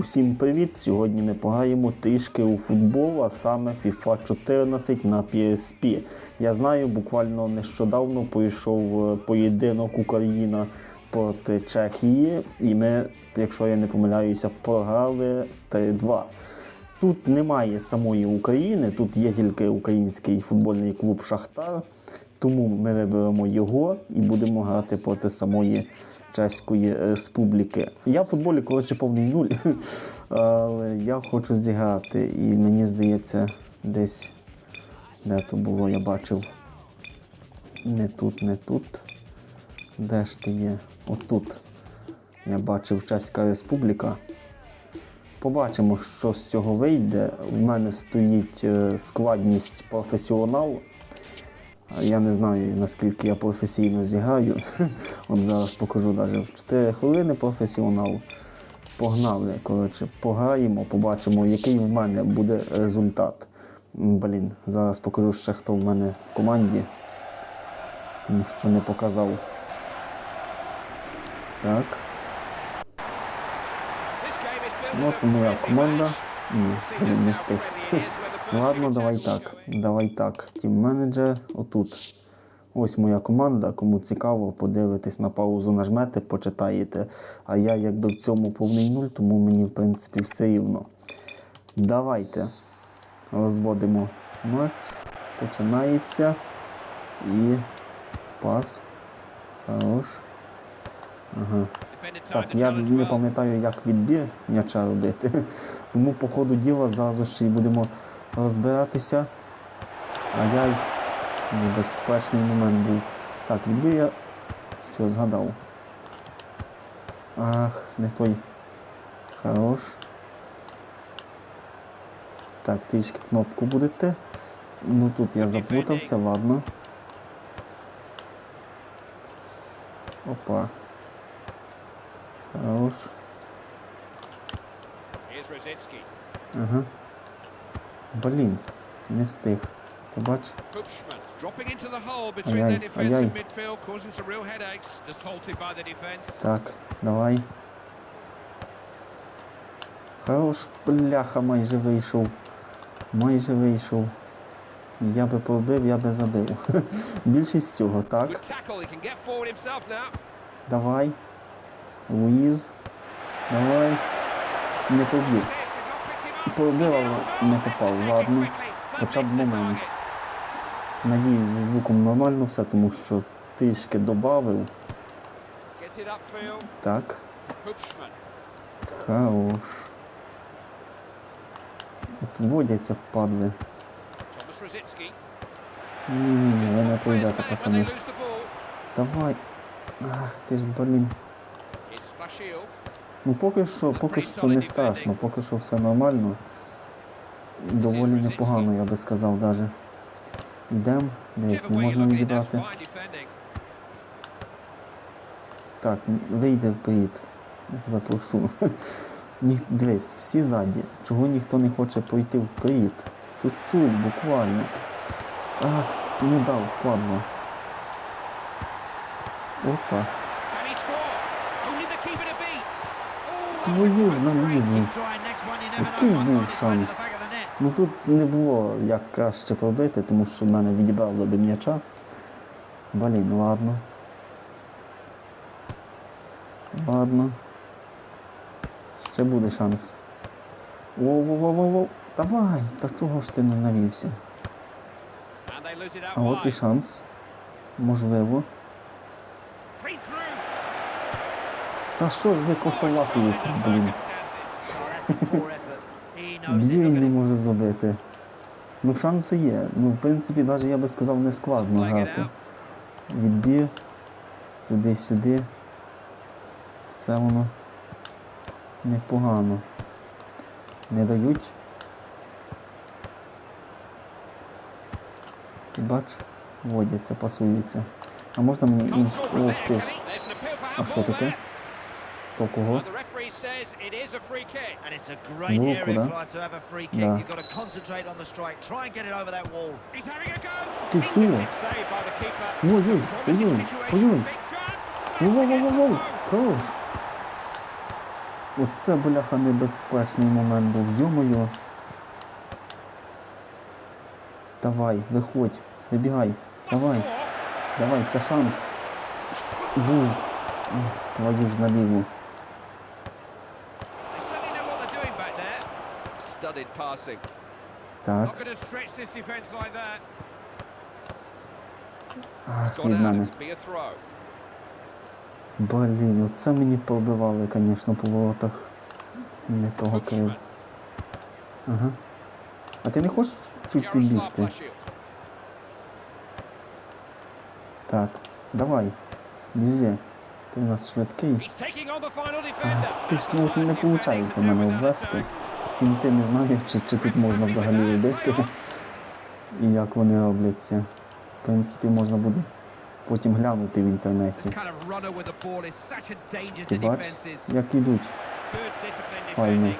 Усім привіт! Сьогодні ми пограємо трішки у футбол, а саме FIFA 14 на PSP. Я знаю, буквально нещодавно пройшов е, поєдинок Україна проти Чехії, і ми, якщо я не помиляюся, програли 3-2. Тут немає самої України, тут є тільки український футбольний клуб Шахтар. Тому ми виберемо його і будемо грати проти самої Чеської Республіки. Я в футболі, коротше, повний нуль. Але я хочу зіграти. І мені здається, десь де то було, я бачив. Не тут, не тут. Де ж ти є? Отут. Я бачив Чеська Республіка. Побачимо, що з цього вийде. В мене стоїть е, складність професіонал. Я не знаю, наскільки я професійно зіграю. От зараз покажу навіть в 4 хвилини професіонал. Погнали, коротше, пограємо, побачимо, який в мене буде результат. Блін, зараз покажу ще, хто в мене в команді. Тому що не показав. Так. Ну, от моя команда. Ні, не встиг. Ладно, давай так. Давай так. Тім менеджер отут. Ось моя команда. Кому цікаво, подивитись на паузу, нажмете, почитаєте. А я якби в цьому повний нуль, тому мені в принципі все рівно. Давайте розводимо матч. Починається. І пас. Хорош. Ага. Так, я не пам'ятаю, як відбір м'яча робити. Тому по ходу діла зразу ще й будемо розбиратися. Ай-яй, небезпечний момент був. Так, відбір я все згадав. Ах, не той. Хорош. Так, трішки кнопку будете. Ну тут я заплутався, ладно. Опа. Хорош. Ага. Блін, не встиг. Ти бач? Ай-яй, ай-яй. Так, давай. Хорош, бляха, майже вийшов. Майже вийшов. Я би пробив, я би забив. Більшість цього, так. Давай. Луїз. Давай. Не поб'ю. Пробив, але не попав. Ладно. Хоча б момент. Надіюсь, зі звуком нормально все, тому що трішки додавив. Так. Хорош. От водяться падли. Rosicki. Ні-ні-ні, ви не пройдете, пацани. Давай. Ах, ти ж, блін. Ну поки що, поки що не страшно, поки що все нормально. Доволі непогано, я би сказав даже. Йдемо, десь не можна відібрати. Так, вийде вперед. Я тебе прошу. Ні, дивись, всі ззаді. Чого ніхто не хоче пройти вперед? Чуть-чуть, буквально. Ах, не дав, падла. Опа. Твою ж наліву. Який був шанс? Ну тут не було як краще пробити, тому що в мене відібрав би м'яча. Блін, ладно. Ладно. Ще буде шанс. Воу-воу-воу-воу. Давай! Та чого ж ти не навівся? А от і шанс. Можливо. Та що ж ви косолапі якісь, блін. Б'ю і не можу забити. Ну, шанси є. Ну, в принципі, навіть я би сказав, не складно грати. Відбір. Туди-сюди. Все воно непогано. Не дають. Ти бач, водяться, пасуються. А можна мені іншу. Ох ти ж. А що таке? Хто кого? And the referee says it is a free kick. And it's a great Вулку, area да? Clive, to have a free kick. Да. You've got to concentrate on the strike. Try and get it over that wall. He's having a go. Ти що? Saved by the keeper. Ой-ой, ой-ой. Воу-воу-воу-воу, хорош. Оце, бляха, небезпечний момент був. Йомою. Давай, виходь, вибігай. Давай, давай, це шанс. Був. М, Твою ж наліву. That. ах, від мене. Блін, оце мені пробивали, звісно, по воротах. Не того крив. Ага. А ти не хочеш чуть підбігти? Так, давай. Біжи. Ти в нас швидкий. Ах, ти ж ну не виходить мене обвести. Фінти не знаю, чи, чи тут можна взагалі робити. І як вони робляться. В принципі, можна буде потім глянути в інтернеті. Ти бач, як ідуть, файно.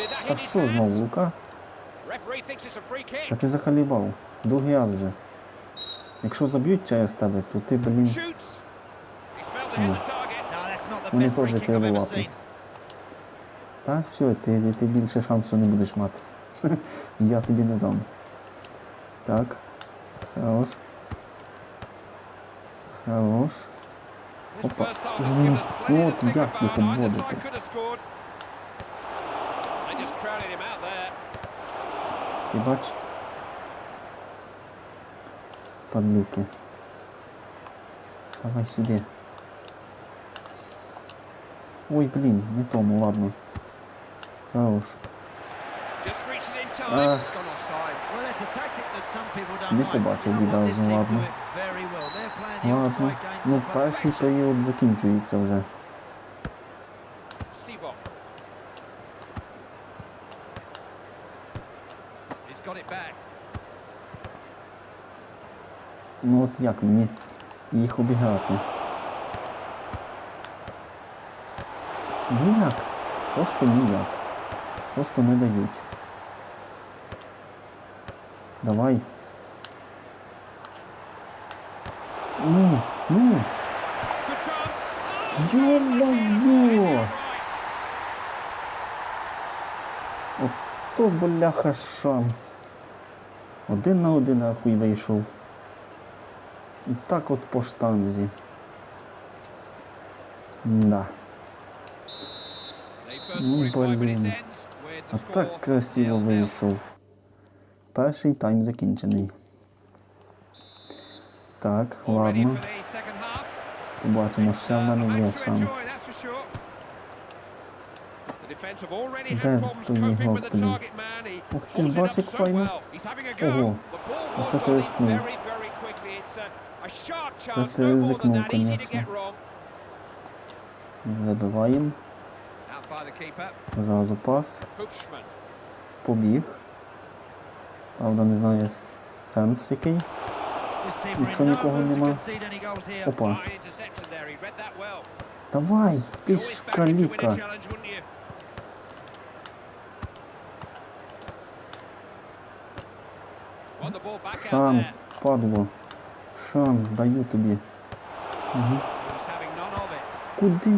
that Та що знову. Лука? Та ти закалібав. Другий раз вже. Якщо заб'ють через тебе, то ти, блін, not the Вони теж seen. Та все, ти, ти більше шансу не будеш мати. Я тобі не дам. Так. Хорош. Хорош. This Опа. first half has М, given us plenty От to think як їх about. Either обводити. side could have scored. They just crowded him out there. Ти бач? Падлюки. Давай сюди. Ой, блін, не тому, ладно. Ah. People don't Не побачив відразу, ладно. Ладно. Ну, перший період закінчується вже. Ну от як мені їх обігати? Ніяк. Просто ніяк. Просто не дають. Давай. Ну, ну. Ё-моё! Ото бляха шанс. Один на один ахуй вийшов. І так от по штанзі. Да. Ну, блін. А так красиво 0-0. вийшов. Перший тайм закінчений. Так, ладно. Побачимо, ще в Uh, мене є шанс. Де coping його, блін? Ух ти ж, holds it бач, up як so файно. Ого. Оце ти рискнув. Це ти ризикнув, wrong. Вибиваємо. Зразу пас. Побіг. Правда, не знаю сенс який. Якщо нікого нема. Опа. Давай, ти ж каліка. Шанс, падло. Шанс, даю тобі. Угу. Куди?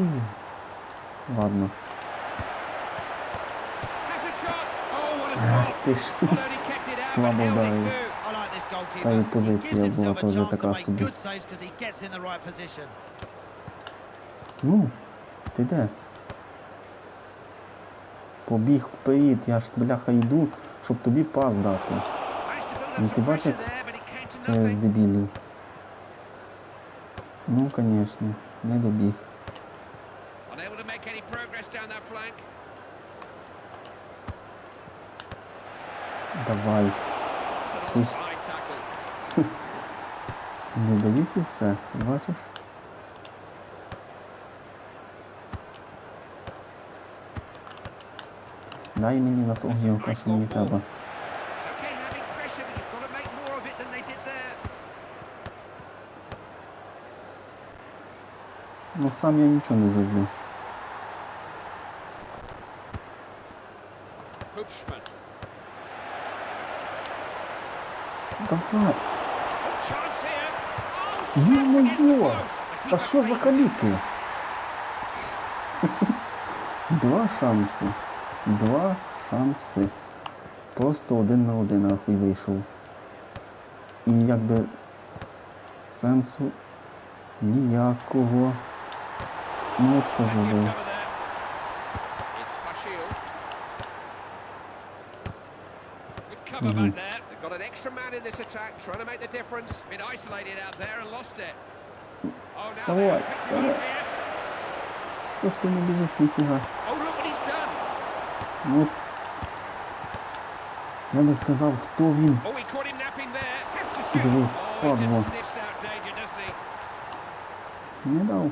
Ладно. Ах ти ж. Слабо вдарив. Та і позиція була теж така собі. Ну, ти де? Побіг вперед, я ж бляха йду, щоб тобі пас дати. Ну, ти бачиш, як Через nothing. дебілів. Ну, звісно, не добіг. Давай. It's an He's- offside tackle. Не дають і все, бачиш? Дай мені на того гілка, що мені треба. It's okay having pressure, but you've got to make more of it than they did there. Ну сам я нічого не зроблю. Hoopsman. Давай. Ё-моё! Та що за каліки? Два шанси. Два шанси. Просто один на один нахуй вийшов. І якби сенсу ніякого. Ну от що зробив. Cover man in this attack, trying to make the difference. Been isolated out there and lost it. Oh, now Давай, they picked him давай. up here. Що ж ти не біжиш ніфіга? Oh, look what he's done. Ну. Я би сказав, хто він. Oh, he caught him napping there. Has to shoot. Дивись, Oh, he падло. just sniffs out danger, doesn't he? Не дав.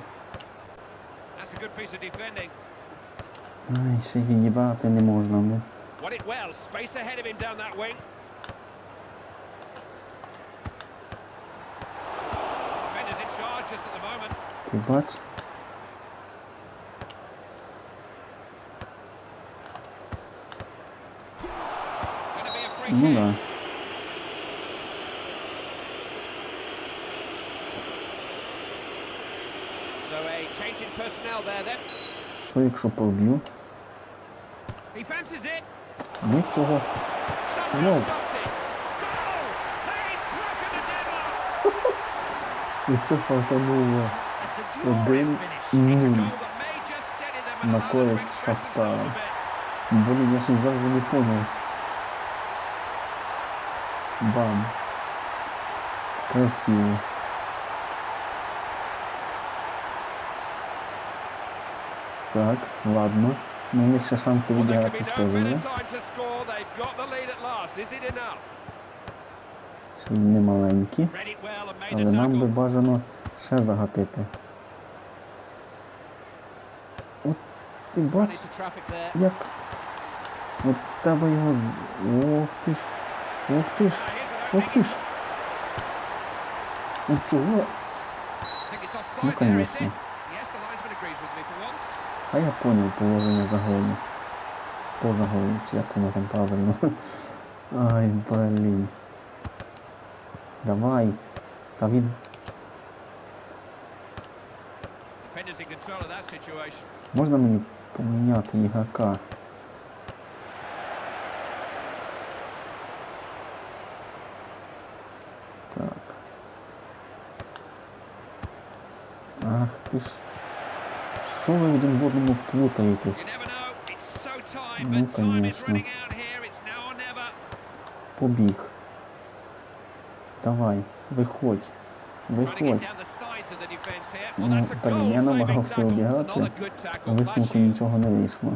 That's a good piece of defending. Ай, ще й відібрати не можна. Ну. Won it well. Space ahead of him down that wing. Ти free Ну да. Що якщо проб'ю? Нічого. Deadlock. І це фартануло. Один нуль. На користь Шахтара. Блін, я щось завжди не поняв. Бам. Красиво. Так, ладно. Ну, у них ще шанси відіграти є. Ще й не маленькі. Read it well and made Але нам би бажано ще загатити. От ти бач, як. От тебе його. Ох ти ж. Ох ти ж. Ох ти ж. Ну чого? Ну, конечно. Та я поняв положення за голом. Поза голом, як воно там правильно. Ай, блін. Давай. Та від. Можна мені поміняти ігрока? Так. Ах ти ж. Що ви один в одному плутаєтесь? Ну, конечно. Побіг. Давай, виходь. Виходь. Ну, я намагався tackle. Висновку нічого не вийшло.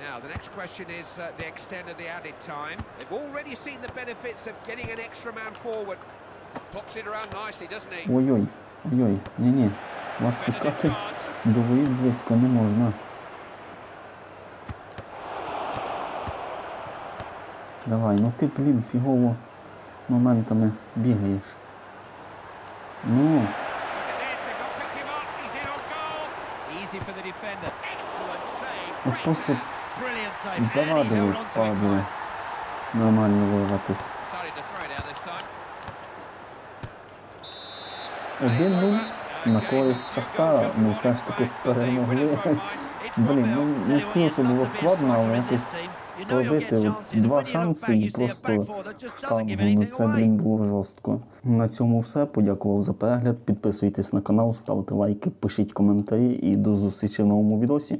Now, the next question is uh, the extent of the added time. They've already seen the benefits of getting an extra man forward. Pops it around nicely, doesn't he? Ой-ой, ой-ой, ні-ні. Вас Defenders in пускати charge. до воріт близько не можна. Давай, ну ти, блін, фігово моментами бігаєш. Ну, от просто. Завадили quite Нормально this time. 1-0 на користь Шахтара. Ми все ж таки перемогли. Блін, ну не скажу, що було складно, але якось пробити два шанси і просто штангу. Ну це, блін, було жорстко. На цьому все. Подякував за перегляд. Підписуйтесь на канал, ставте лайки, пишіть коментарі і до зустрічі в новому відосі.